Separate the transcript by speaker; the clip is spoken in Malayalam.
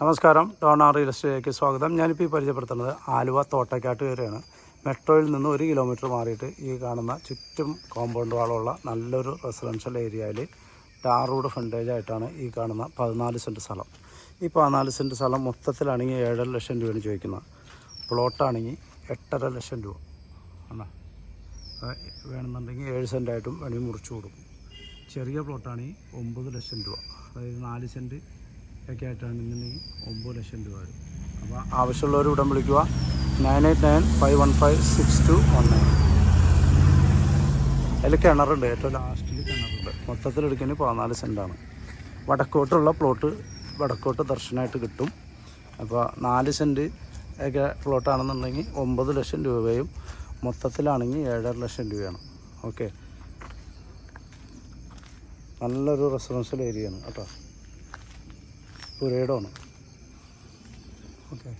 Speaker 1: നമസ്കാരം. ടോണാർ റിയൽ എസ്റ്റേറ്റിലേക്ക് സ്വാഗതം. ഞാനിപ്പോൾ ഈ പരിചയപ്പെടുത്തുന്നത് ആലുവ തോട്ടക്കാട്ട് വരെയാണ് മെട്രോയിൽ നിന്ന് ഒരു കിലോമീറ്റർ മാറിയിട്ട് ഈ കാണുന്ന ചുറ്റും കോമ്പൗണ്ട് വാളുള്ള നല്ലൊരു റെസിഡൻഷ്യൽ ഏരിയയിൽ ടാർ റോഡ് ഫ്രണ്ടേജായിട്ടാണ് ഈ കാണുന്ന പതിനാല് സെന്റ് സ്ഥലം. ഈ പതിനാല് സെന്റ് സ്ഥലം മൊത്തത്തിലാണെങ്കിൽ ഏഴര ലക്ഷം രൂപയാണ് ചോദിക്കുന്നത്. പ്ലോട്ടാണെങ്കിൽ എട്ടര ലക്ഷം രൂപ. ആണോ? വേണമെന്നുണ്ടെങ്കിൽ ഏഴ് സെന്റായിട്ടും വേണമെങ്കിൽ മുറിച്ചു കൊടുക്കും. ചെറിയ പ്ലോട്ടാണെങ്കിൽ ഒമ്പത് ലക്ഷം രൂപ. അതായത് നാല് സെന്റ് ഒക്കെ ആയിട്ടാണെന്നുണ്ടെങ്കിൽ ഒമ്പത് ലക്ഷം രൂപ വരും. അപ്പോൾ ആവശ്യമുള്ളവർ ഉടൻ വിളിക്കുക. Nine eight nine five one five six two one nine അതിൽ കിണറുണ്ട്. ഏറ്റവും ലാസ്റ്റിൽ കിണറുണ്ട്. മൊത്തത്തിൽ എടുക്കുന്നതിന് പതിനാല് സെന്റാണ് വടക്കോട്ടുള്ള പ്ലോട്ട് വടക്കോട്ട് ദർശനമായിട്ട് കിട്ടും. അപ്പോൾ നാല് സെന്റ് ഒക്കെ പ്ലോട്ടാണെന്നുണ്ടെങ്കിൽ ഒമ്പത് ലക്ഷം രൂപയും മൊത്തത്തിലാണെങ്കിൽ ഏഴര ലക്ഷം രൂപയാണ്. ഓക്കെ നല്ലൊരു റെസിഡൻഷ്യൽ ഏരിയയാണ് കേട്ടോ. പുരയിടമാണ് ഓക്കെ